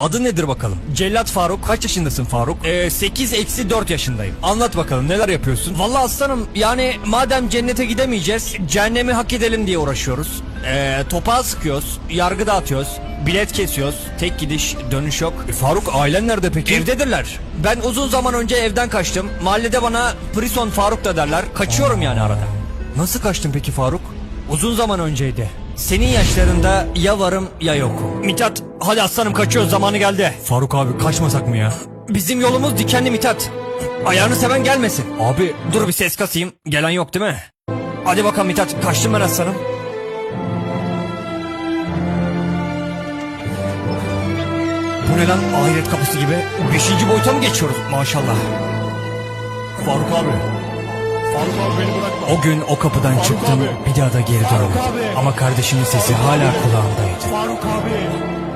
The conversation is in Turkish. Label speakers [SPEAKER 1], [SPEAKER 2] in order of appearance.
[SPEAKER 1] Adı nedir bakalım? Cellat Faruk. Kaç yaşındasın Faruk? Ee, 8 eksi 4 yaşındayım. Anlat bakalım neler yapıyorsun? Vallahi aslanım yani madem cennete gidemeyeceğiz cehennemi hak edelim diye uğraşıyoruz. Ee, topağı sıkıyoruz, yargı dağıtıyoruz, bilet kesiyoruz, tek gidiş dönüş yok. E, Faruk ailen nerede peki? Evdedirler. Ben uzun zaman önce evden kaçtım. Mahallede bana Prison Faruk da derler. Kaçıyorum yani arada. Nasıl kaçtın peki Faruk? Uzun zaman önceydi. Senin yaşlarında ya varım ya yokum. Mithat hadi aslanım kaçıyoruz zamanı geldi. Faruk abi kaçmasak mı ya? Bizim yolumuz dikenli Mithat. Ayağını seven gelmesin. Abi dur bir ses kasayım. Gelen yok değil mi? Hadi bakalım Mithat kaçtım ben aslanım. Bu ne lan ahiret kapısı gibi? Beşinci boyuta mı geçiyoruz maşallah?
[SPEAKER 2] Faruk abi.
[SPEAKER 1] O gün o kapıdan çıktım
[SPEAKER 2] abi.
[SPEAKER 1] bir daha da geri
[SPEAKER 2] Faruk
[SPEAKER 1] dönmedim. Ama kardeşimin sesi hala kulağımdaydı.
[SPEAKER 2] Faruk abi.